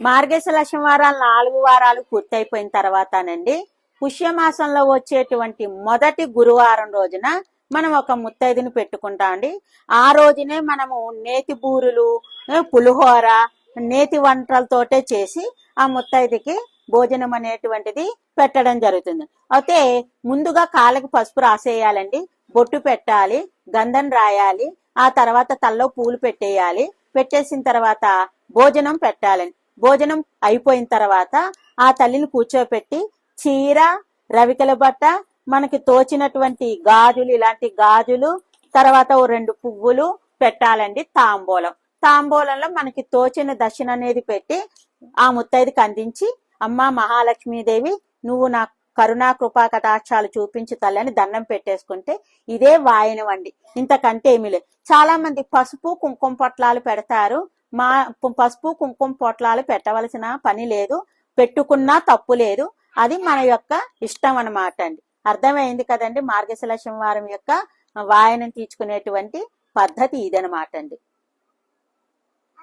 మార్గశిర వారాలు నాలుగు వారాలు పూర్తయిపోయిన తర్వాతనండి. పుష్యమాసంలో వచ్చేటువంటి మొదటి గురువారం రోజున మనం ఒక ముత్తైదుని పెట్టుకుంటామండి ఆ రోజునే మనము నేతి బూరులు పులిహోర నేతి వంటలతోటే చేసి ఆ ముత్తైదుకి భోజనం అనేటువంటిది పెట్టడం జరుగుతుంది. అయితే ముందుగా కాళ్ళకి పసుపు రాసేయాలండి. బొట్టు పెట్టాలి గంధం రాయాలి ఆ తర్వాత తల్లో పూలు పెట్టేయాలి. పెట్టేసిన తర్వాత భోజనం పెట్టాలండి. భోజనం అయిపోయిన తర్వాత ఆ తల్లిని కూర్చోపెట్టి చీర రవికల బట్ట మనకి తోచినటువంటి గాజులు ఇలాంటి గాజులు తర్వాత ఓ రెండు పువ్వులు పెట్టాలండి తాంబూలం. తాంబూలంలో మనకి తోచిన దర్శనం అనేది పెట్టి ఆ ముత్తైదుకి అందించి అమ్మ మహాలక్ష్మీదేవి నువ్వు నాకు కరుణా కృపా కటాక్షాలు చూపించు తల్లి అని దండం పెట్టేసుకుంటే ఇదే వాయనం అండి ఇంతకంటే ఏమీ లేదు. చాలా మంది పసుపు కుంకుమ పొట్లాలు పెడతారు. మా పసుపు కుంకుమ పొట్లాలు పెట్టవలసిన పని లేదు. పెట్టుకున్నా తప్పు లేదు. అది మన యొక్క ఇష్టం అన్నమాట అండి. అర్థమైంది కదండి? మార్గశిల వారం యొక్క వాయనం తీర్చుకునేటువంటి పద్ధతి ఇదనమాట అండి.